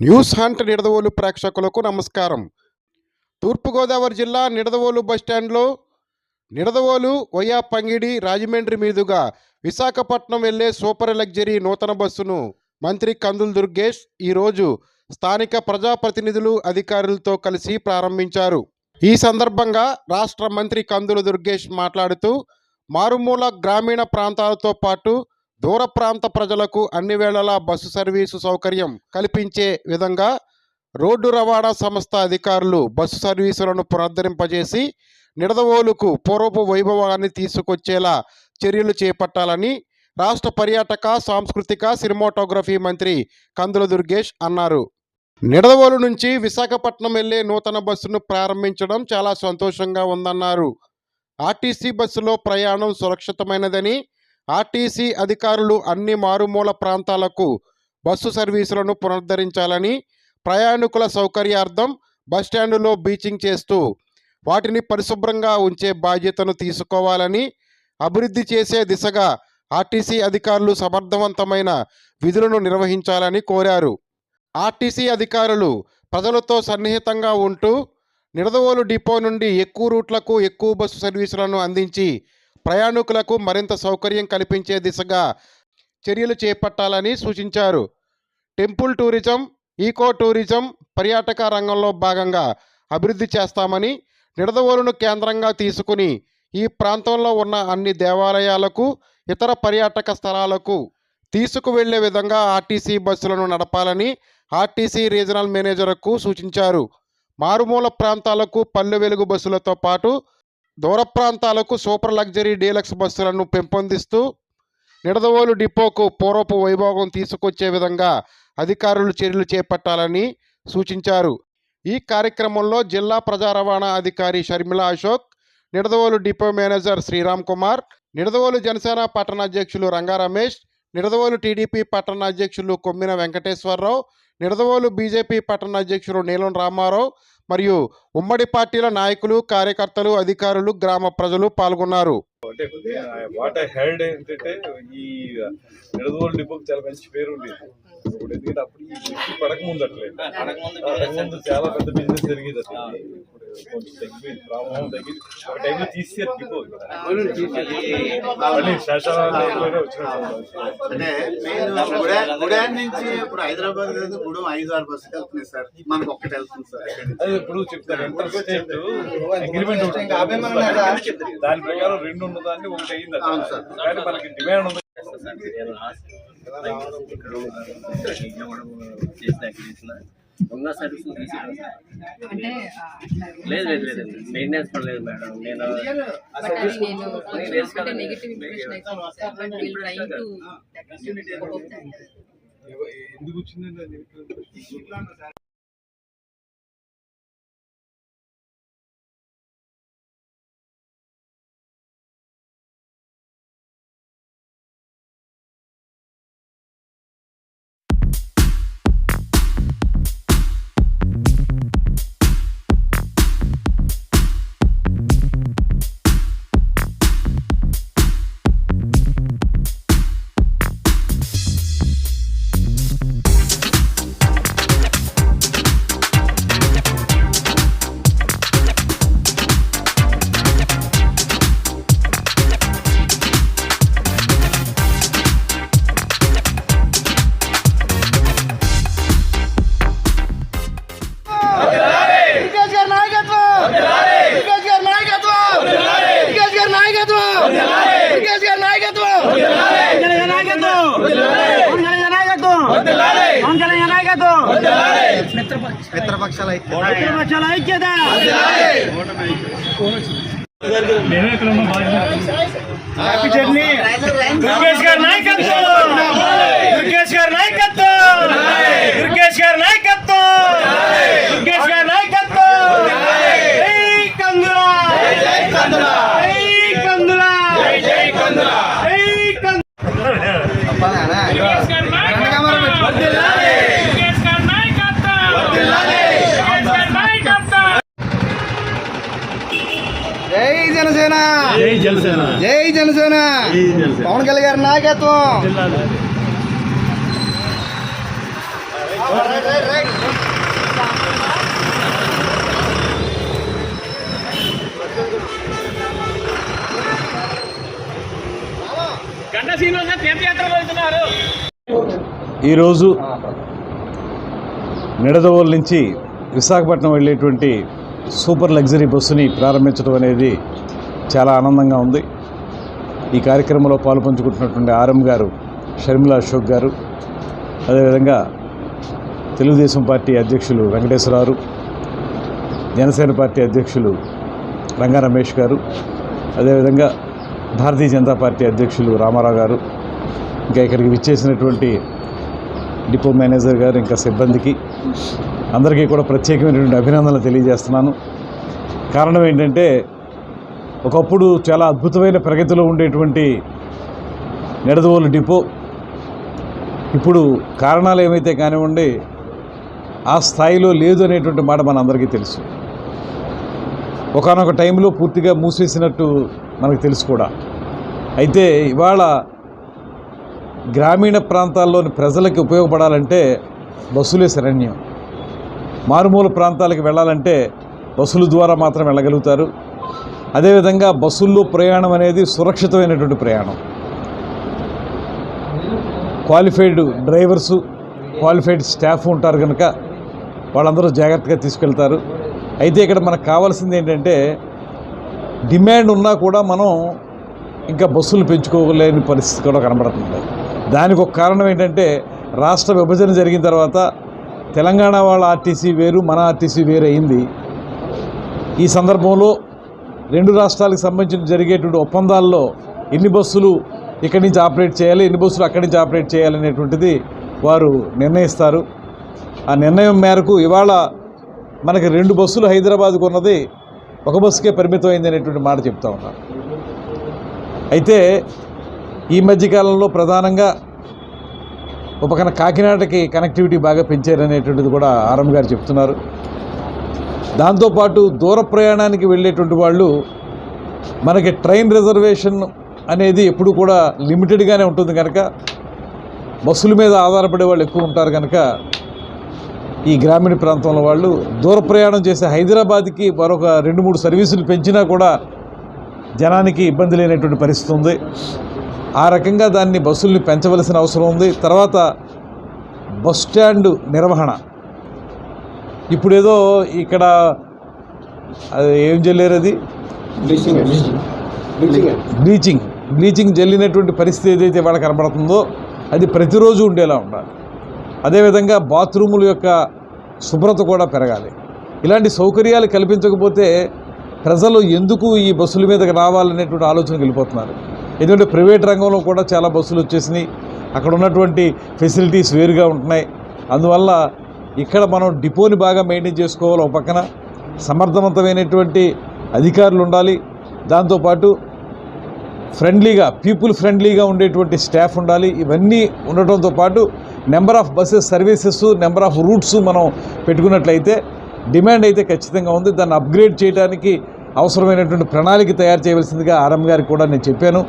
News hunt Nidadavolu ప్రేక్షకులకు నమస్కారం. తూర్పుగోదావరి జిల్లా నిడదవోలు బస్టాండ్లో నిడదవోలు వయా పంగిడి రాజమండ్రి మీదుగా విశాఖపట్నం వెళ్ళే సూపర్ లగ్జరీ నూతన బస్సును మంత్రి కందుల దుర్గేష్ ఈరోజు స్థానిక ప్రజాప్రతినిధులు అధికారులతో కలిసి ప్రారంభించారు. ఈ సందర్భంగా రాష్ట్ర మంత్రి కందుల దుర్గేష్ మాట్లాడుతూ మారుమూల గ్రామీణ ప్రాంతాలతో పాటు దూర ప్రాంత ప్రజలకు అన్ని వేళలా బస్సు సర్వీసు సౌకర్యం కల్పించే విధంగా రోడ్డు రవాణా సంస్థ అధికారులు బస్సు సర్వీసులను పునరుద్ధరింపజేసి నిడదవోలుకు పూర్వపు వైభవాన్ని తీసుకొచ్చేలా చర్యలు చేపట్టాలని రాష్ట్ర పర్యాటక సాంస్కృతిక సినిమాటోగ్రఫీ మంత్రి కందుల దుర్గేష్ అన్నారు. నిడదవోలు నుంచి విశాఖపట్నం వెళ్ళే నూతన బస్సును ప్రారంభించడం చాలా సంతోషంగా ఉందన్నారు. ఆర్టీసీ బస్సులో ప్రయాణం సురక్షితమైనదని ఆర్టీసీ అధికారులు అన్ని మారుమూల ప్రాంతాలకు బస్సు సర్వీసులను పునరుద్ధరించాలని ప్రయాణికుల సౌకర్యార్థం బస్టాండులో బీచింగ్ చేస్తూ వాటిని పరిశుభ్రంగా ఉంచే బాధ్యతను తీసుకోవాలని అభివృద్ధి చేసే దిశగా ఆర్టీసీ అధికారులు సమర్థవంతమైన విధులను నిర్వహించాలని కోరారు. ఆర్టీసీ అధికారులు ప్రజలతో సన్నిహితంగా ఉంటూ నిడదవోలు డిపో నుండి ఎక్కువ రూట్లకు ఎక్కువ బస్సు సర్వీసులను అందించి ప్రయాణికులకు మరింత సౌకర్యం కల్పించే దిశగా చర్యలు చేపట్టాలని సూచించారు. టెంపుల్ టూరిజం ఈకో టూరిజం పర్యాటక రంగంలో భాగంగా అభివృద్ధి చేస్తామని నిడదవోలును కేంద్రంగా తీసుకుని ఈ ప్రాంతంలో ఉన్న అన్ని దేవాలయాలకు ఇతర పర్యాటక స్థలాలకు తీసుకువెళ్ళే విధంగా ఆర్టీసీ బస్సులను నడపాలని ఆర్టీసీ రీజనల్ మేనేజర్కు సూచించారు. మారుమూల ప్రాంతాలకు పల్లె వెలుగు బస్సులతో పాటు దూర ప్రాంతాలకు సూపర్ లగ్జరీ డీలక్స్ బస్సులను పెంపొందిస్తూ నిడదవోలు డిపోకు పూర్వపు వైభోగం తీసుకొచ్చే విధంగా అధికారులు చర్యలు చేపట్టాలని సూచించారు. ఈ కార్యక్రమంలో జిల్లా ప్రజా రవాణా అధికారి షర్మిల అశోక్ నిడదవోలు డిపో మేనేజర్ శ్రీరామ్ కుమార్ నిడదవోలు జనసేన పట్టణ అధ్యక్షులు రంగా రమేష్ నిడదవోలు టీడీపీ పట్టణ అధ్యక్షులు కొమ్మిన వెంకటేశ్వరరావు నిడదవోలు బీజేపీ పట్టణ అధ్యక్షులు నీలం రామారావు మరియు ఉమ్మడి పార్టీల నాయకులు కార్యకర్తలు అధికారులు గ్రామ ప్రజలు పాల్గొన్నారు. అంటే వాట్ ఐ హెల్డ్ ఏంటంటే ఈ నిడదవోలు డిపోకి చాలా మంచి పేరు ఉండేది ఇప్పుడు ఎందుకంటే అప్పుడు ఈ అట్లే. పడక ముందు చాలా పెద్ద బిజినెస్ జరిగేది ఇప్పుడు కొంచెం తగ్గిపోయింది ప్రాబ్లం తగ్గి ఒక టైంలో మళ్ళీ వచ్చినట్టు గుడాన్ నుంచి ఇప్పుడు హైదరాబాద్ గూడెం ఐదు ఆరు బస్సులు వెళ్తున్నాయి సార్ మనకు ఒక్కటి వెళ్తుంది సార్ ఇక్కడి. అది ఇప్పుడు చెప్తారు ఇంటర్ స్టేట్ అగ్రిమెంట్ ఉంటుంది దాని ప్రకారం రెండు ఉన్నదాన్ని ఒకటి అయింది అవును సార్. కానీ మనకి డిమాండ్ ఉంది ఉన్న సర్వీస్ తీసేయడం. సార్. అంటే ఆ, అట్లా లేదు లేదు లేదు. మెయింటెనెన్స్ పడలేదు మేడం. నేను బట్ అది మిత్రపక్షాలు మిత్రపక్షాల ఐక్యత. హ్యాపీ జర్నీ దుర్గేష్ గారి నాయకత్వం జై జనసేన. పవన్ కళ్యాణ్ గారి నాయకత్వం. ఈరోజు నిడదవోల్ నుంచి విశాఖపట్నం వెళ్ళేటువంటి సూపర్ లగ్జరీ బస్సుని ప్రారంభించడం అనేది చాలా ఆనందంగా ఉంది. ఈ కార్యక్రమంలో పాల్పంచుకుంటున్నటువంటి ఆర్ఎం గారు షర్మిల అశోక్ గారు అదేవిధంగా తెలుగుదేశం పార్టీ అధ్యక్షులు వెంకటేశ్వరరావు జనసేన పార్టీ అధ్యక్షులు రంగా రమేష్ గారు అదేవిధంగా భారతీయ జనతా పార్టీ అధ్యక్షులు రామారావు గారు. ఇంకా ఇక్కడికి విచ్చేసినటువంటి డిపో మేనేజర్ గారు ఇంకా సిబ్బందికి అందరికీ కూడా ప్రత్యేకమైనటువంటి అభినందనలు తెలియజేస్తున్నాను. కారణం ఏంటంటే ఒకప్పుడు చాలా అద్భుతమైన ప్రగతిలో ఉండేటువంటి నిడదవోలు డిపో. ఇప్పుడు కారణాలు ఏమైతే కానివ్వండి ఆ స్థాయిలో లేదు అనేటువంటి మాట మన అందరికీ తెలుసు. ఒకనొక టైంలో పూర్తిగా మూసేసినట్టు మనకు తెలుసు కూడా. అయితే ఇవాళ గ్రామీణ ప్రాంతాల్లోని ప్రజలకి ఉపయోగపడాలంటే బస్సులే శరణ్యం. మారుమూల ప్రాంతాలకు వెళ్ళాలంటే బస్సుల ద్వారా మాత్రం వెళ్ళగలుగుతారు. అదేవిధంగా బస్సుల్లో ప్రయాణం అనేది సురక్షితమైనటువంటి ప్రయాణం. క్వాలిఫైడ్ డ్రైవర్సు క్వాలిఫైడ్ స్టాఫ్ ఉంటారు కనుక వాళ్ళందరూ జాగ్రత్తగా తీసుకెళ్తారు. అయితే ఇక్కడ మనకు కావాల్సింది ఏంటంటే డిమాండ్ ఉన్నా కూడా మనం ఇంకా బస్సులు పెంచుకోలేని పరిస్థితి కూడా కనబడుతుంది. దానికి ఒక కారణం ఏంటంటే రాష్ట్ర విభజన జరిగిన తర్వాత తెలంగాణ వాళ్ళ ఆర్టీసీ వేరు మన ఆర్టీసీ వేరు అయింది. ఈ సందర్భంలో రెండు రాష్ట్రాలకు సంబంధించిన జరిగేటువంటి ఒప్పందాల్లో ఎన్ని బస్సులు ఇక్కడి నుంచి ఆపరేట్ చేయాలి ఎన్ని బస్సులు అక్కడి నుంచి ఆపరేట్ చేయాలి అనేటువంటిది వారు నిర్ణయిస్తారు. ఆ నిర్ణయం మేరకు ఇవాళ మనకి రెండు బస్సులు హైదరాబాద్కు ఉన్నది ఒక బస్సుకే పరిమితమైంది అనేటువంటి మాట చెప్తా ఉన్నారు. అయితే ఈ మధ్యకాలంలో ప్రధానంగా ఒక కాకినాడకి కనెక్టివిటీ బాగా పెంచారనేటువంటిది కూడా ఆరం గారు చెప్తున్నారు. దాంతోపాటు దూర ప్రయాణానికి వెళ్ళేటువంటి వాళ్ళు మనకి ట్రైన్ రిజర్వేషన్ అనేది ఎప్పుడు కూడా లిమిటెడ్గానే ఉంటుంది కనుక బస్సుల మీద ఆధారపడే వాళ్ళు ఎక్కువ ఉంటారు కనుక ఈ గ్రామీణ ప్రాంతంలో వాళ్ళు దూర ప్రయాణం చేసే హైదరాబాద్కి మరొక రెండు మూడు సర్వీసులు పెంచినా కూడా జనానికి ఇబ్బంది లేనటువంటి పరిస్థితి ఉంది. ఆ రకంగా దాన్ని బస్సుల్ని పెంచవలసిన అవసరం ఉంది. తర్వాత బస్ స్టాండ్ నిర్వహణ. ఇప్పుడేదో ఇక్కడ అది ఏం చెల్లారు అది? బ్లీచింగ్ బ్లీచింగ్ జల్లినటువంటి పరిస్థితి ఏదైతే వాళ్ళకి కనబడుతుందో అది ప్రతిరోజు ఉండేలా ఉండాలి. అదేవిధంగా బాత్రూముల యొక్క శుభ్రత కూడా పెరగాలి. ఇలాంటి సౌకర్యాలు కల్పించకపోతే ప్రజలు ఎందుకు ఈ బస్సుల మీదకి రావాలనేటువంటి ఆలోచనకు వెళ్ళిపోతున్నారు. ఎందుకంటే ప్రైవేట్ రంగంలో కూడా చాలా బస్సులు వచ్చేసినాయి. అక్కడ ఉన్నటువంటి ఫెసిలిటీస్ వేరుగా ఉంటున్నాయి. అందువల్ల ఇక్కడ మనం డిపోని బాగా మెయింటైన్ చేసుకోవాలి. ఒక పక్కన సమర్థవంతమైనటువంటి అధికారులు ఉండాలి. దాంతోపాటు ఫ్రెండ్లీగా పీపుల్ ఫ్రెండ్లీగా ఉండేటువంటి స్టాఫ్ ఉండాలి. ఇవన్నీ ఉండటంతో పాటు number of buses services number of routes మనం పెట్టుకున్నట్లయితే డిమాండ్ అయితే ఖచ్చితంగా ఉంది. దాన్ని అప్గ్రేడ్ చేయడానికి అవసరమైనటువంటి ప్రణాళిక తయారు చేయవలసిందిగా ఆర్ఎం గారికి కూడా నేను చెప్పాను.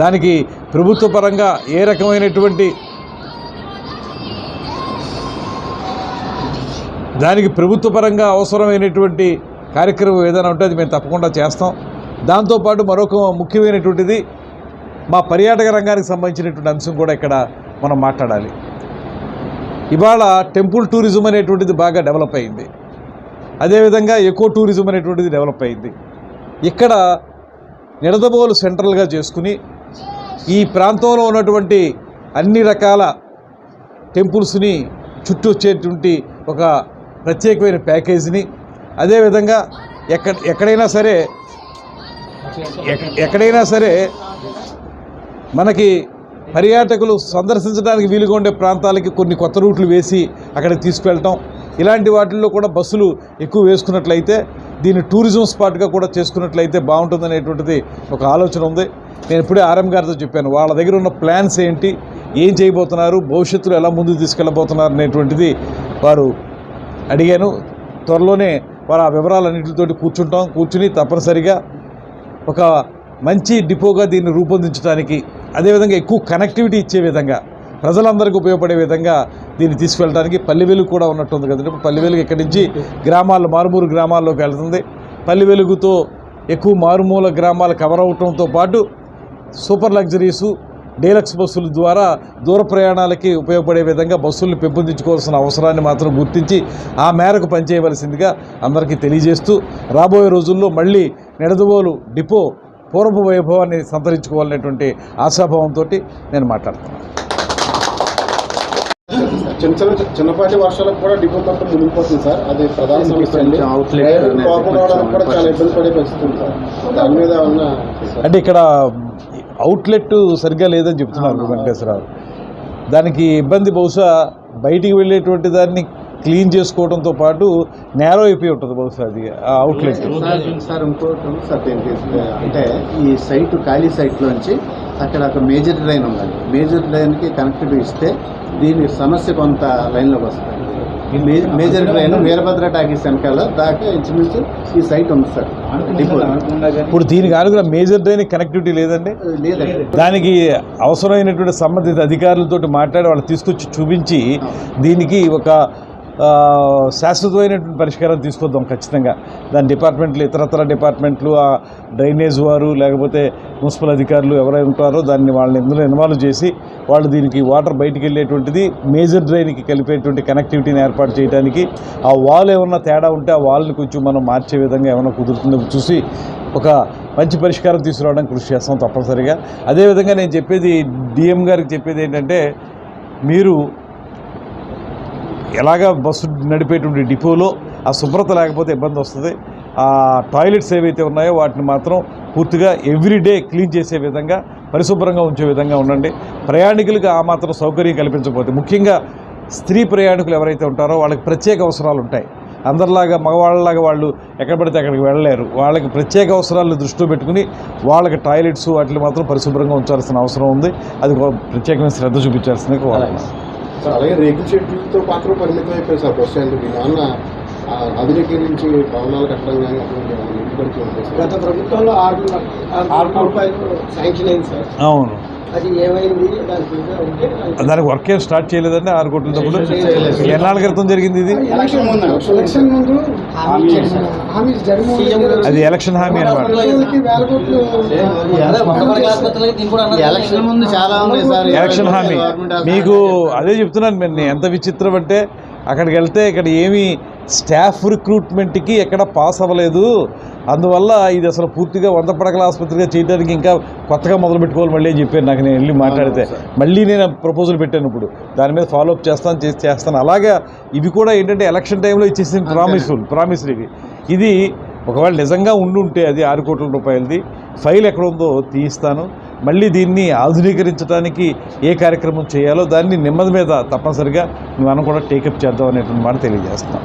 దానికి ప్రభుత్వ పరంగా ఏ రకమైనటువంటి దానికి ప్రభుత్వ పరంగా అవసరమైనటువంటి కార్యక్రమం ఏదైనా ఉంటే అది మేము తప్పకుండా చేస్తాం. దాంతోపాటు మరొక ముఖ్యమైనటువంటిది మా పర్యాటక రంగానికి సంబంధించినటువంటి అంశం కూడా ఇక్కడ మనం మాట్లాడాలి. ఇవాళ టెంపుల్ టూరిజం అనేటువంటిది బాగా డెవలప్ అయింది. అదేవిధంగా ఎకో టూరిజం అనేటువంటిది డెవలప్ అయింది. ఇక్కడ నిడదబోలు సెంట్రల్గా చేసుకుని ఈ ప్రాంతంలో ఉన్నటువంటి అన్ని రకాల టెంపుల్స్ని చుట్టూ వచ్చేటువంటి ఒక ప్రత్యేకమైన ప్యాకేజీని. అదేవిధంగా ఎక్కడ ఎక్కడైనా సరే ఎక్- ఎక్కడైనా సరే మనకి పర్యాటకులు సందర్శించడానికి వీలుగా ఉండే ప్రాంతాలకి కొన్ని కొత్త రూట్లు వేసి అక్కడికి తీసుకెళ్ళటం. ఇలాంటి వాటిల్లో కూడా బస్సులు ఎక్కువ వేసుకున్నట్లయితే దీన్ని టూరిజం స్పాట్గా కూడా చేసుకున్నట్లయితే బాగుంటుందనేటువంటిది ఒక ఆలోచన ఉంది. నేను ఇప్పుడే ఆర్ఎం గారితో చెప్పాను వాళ్ళ దగ్గర ఉన్న ప్లాన్స్ ఏంటి ఏం చేయబోతున్నారు భవిష్యత్తులో ఎలా ముందుకు తీసుకెళ్ళబోతున్నారు అనేటువంటిది వారు అడిగాను. త్వరలోనే వారు ఆ వివరాలన్నింటితోటి కూర్చుంటాం. కూర్చుని తప్పనిసరిగా ఒక మంచి డిపోగా దీన్ని రూపొందించడానికి అదేవిధంగా ఎక్కువ కనెక్టివిటీ ఇచ్చే విధంగా ప్రజలందరికీ ఉపయోగపడే విధంగా దీన్ని తీసుకెళ్ళడానికి పల్లె వెలుగు కూడా ఉన్నట్టుంది కదండి. ఇప్పుడు పల్లె వెలుగు ఇక్కడి నుంచి గ్రామాల్లో మారుమూరు గ్రామాల్లోకి వెళ్తుంది. పల్లె వెలుగుతో ఎక్కువ మారుమూల గ్రామాలు కవర్ అవటంతో పాటు సూపర్ లగ్జరీసు డీలక్స్ బస్సుల ద్వారా దూర ప్రయాణాలకి ఉపయోగపడే విధంగా బస్సులను పెంపొందించుకోవాల్సిన అవసరాన్ని మాత్రం గుర్తించి ఆ మేరకు పనిచేయవలసిందిగా అందరికీ తెలియజేస్తూ రాబోయే రోజుల్లో మళ్ళీ నిడదవోలు డిపో పూర్వపు వైభవాన్ని సంతరించుకోవాలనేటువంటి ఆశాభావంతో నేను మాట్లాడుతున్నాను. చిన్న చిన్న చిన్నపాటి వర్షాలకు కూడా డిపో మొత్తం మునిగిపోతుంది సార్. అది ప్రధాన సమస్య కూడా చాలా ఇబ్బంది పడే పరిస్థితి ఉంది సార్. దాని మీద ఏమన్నా అంటే ఇక్కడ అవుట్లెట్ సరిగ్గా లేదని చెప్తున్నారు వెంకటేశ్వరరావు. దానికి ఇబ్బంది బహుశా బయటికి వెళ్ళేటువంటి దాన్ని క్లీన్ చేసుకోవడంతో పాటు నేరో అయిపోయి ఉంటుంది బహుశా అది ఆ అవుట్లెట్. సార్ సార్ ఇంకోటి సార్ దీనికి అంటే ఈ సైట్ ఖాళీ సైట్లోంచి అక్కడ ఒక మేజర్ డ్రైన్ ఉందండి మేజర్ డ్రైన్కి కనెక్టివిటీ ఇస్తే దీని సమస్య కొంత లైన్లోకి వస్తుంది. ఈ మేజర్ డ్రైన్ వీరభద్ర టాకీస్ వెనకాల దాకా ఇంచుమించు ఈ సైట్ ఉంది సార్. ఇప్పుడు దీనికి ఆనుకున్న మేజర్ డ్రైన్ కనెక్టివిటీ లేదండి. లేదండి. దానికి అవసరమైనటువంటి సంబంధిత అధికారులతో మాట్లాడి వాళ్ళు తీసుకొచ్చి చూపించి దీనికి ఒక శాశ్వతమైనటువంటి పరిష్కారం తీసుకొద్దాం ఖచ్చితంగా. దాని డిపార్ట్మెంట్లు ఇతరత్ర డిపార్ట్మెంట్లు ఆ డ్రైనేజ్ వారు లేకపోతే మున్సిపల్ అధికారులు ఎవరైనా ఉంటారో దాన్ని వాళ్ళని ఇందులో ఇన్వాల్వ్ చేసి వాళ్ళు దీనికి వాటర్ బయటికి వెళ్ళేటువంటిది మేజర్ డ్రైన్కి కలిపేటువంటి కనెక్టివిటీని ఏర్పాటు చేయడానికి ఆ వాల్ ఏమన్నా తేడా ఉంటే ఆ వాల్ని కొంచెం మనం మార్చే విధంగా ఏమైనా కుదురుతుందో చూసి ఒక మంచి పరిష్కారం తీసుకురావడానికి కృషి చేస్తాం తప్పనిసరిగా. అదేవిధంగా నేను చెప్పేది డిఎం గారికి చెప్పేది ఏంటంటే మీరు ఎలాగా బస్సు నడిపేటువంటి డిపోలో ఆ శుభ్రత లేకపోతే ఇబ్బంది వస్తుంది. ఆ టాయిలెట్స్ ఏవైతే ఉన్నాయో వాటిని మాత్రం పూర్తిగా ఎవ్రీడే క్లీన్ చేసే విధంగా పరిశుభ్రంగా ఉంచే విధంగా ఉండండి. ప్రయాణికులకు ఆ మాత్రం సౌకర్యం కల్పించకపోతే ముఖ్యంగా స్త్రీ ప్రయాణికులు ఎవరైతే ఉంటారో వాళ్ళకి ప్రత్యేక అవసరాలు ఉంటాయి. అందరిలాగా మగవాళ్ళలాగా వాళ్ళు ఎక్కడ పడితే అక్కడికి వెళ్ళలేరు. వాళ్ళకి ప్రత్యేక అవసరాలను దృష్టిలో పెట్టుకుని వాళ్ళకి టాయిలెట్స్ వాటిని మాత్రం పరిశుభ్రంగా ఉంచాల్సిన అవసరం ఉంది. అది ప్రత్యేకమైన శ్రద్ధ చూపించాల్సింది కోరుతున్నాను. సార్ అలాగే రేకుల షెడ్యూల్తో మాత్రం పరిమితం అయిపోయింది సార్. బస్ స్టాండ్ దీనివల్ల ఆ, ఆధునీకరించి భవనాలు కట్టడం కానీ అటువంటి గత ప్రభుత్వంలో ఆరు ఆరు కోట్ల రూపాయలు శాంక్షన్ అయింది సార్. అవును. అది ఏమైంది? దానికి వర్క్ ఏం స్టార్ట్ చేయలేదండి ఆరు కోట్ల డబ్బులు? ఎన్నాళ్ళ క్రితం జరిగింది ఇది? ఎలక్షన్ ముందు. ఎలక్షన్ ముందు హామీ జగన్మోహన్ రెడ్డి అది ఎలక్షన్ హామీ అనమాట ఎలక్షన్ ముందు చాలా ఉంది సార్. ఎలక్షన్ హామీ. మీకు అదే చెప్తున్నాను నేను ఎంత విచిత్రం అంటే అక్కడికి వెళ్తే ఇక్కడ ఏమీ స్టాఫ్ రిక్రూట్మెంట్కి ఎక్కడ పాస్ అవ్వలేదు. అందువల్ల ఇది అసలు పూర్తిగా వంద పడకల ఆసుపత్రిగా చేయడానికి ఇంకా కొత్తగా మొదలు పెట్టుకోవాలి మళ్ళీ అని చెప్పారు నాకు నేను వెళ్ళి మాట్లాడితే. మళ్ళీ నేను ప్రపోజల్ పెట్టాను ఇప్పుడు. దాని మీద ఫాలో అప్ చేస్తాను చేసి చేస్తాను. అలాగా ఇవి కూడా ఏంటంటే ఎలక్షన్ టైంలో ఇచ్చేసిన ప్రామిస్ఫుల్ ప్రామిస్లు ఇవి ఇది ఒకవేళ నిజంగా ఉండుంటే అది ఆరు కోట్ల రూపాయలది. ఫైల్ ఎక్కడ ఉందో తీయిస్తాను. మళ్ళీ దీన్ని ఆధునీకరించడానికి ఏ కార్యక్రమం చేయాలో దాన్ని నెమ్మది మీద తప్పనిసరిగా మనం కూడా టేకప్ చేద్దాం అనేటువంటి మాట తెలియజేస్తున్నాం.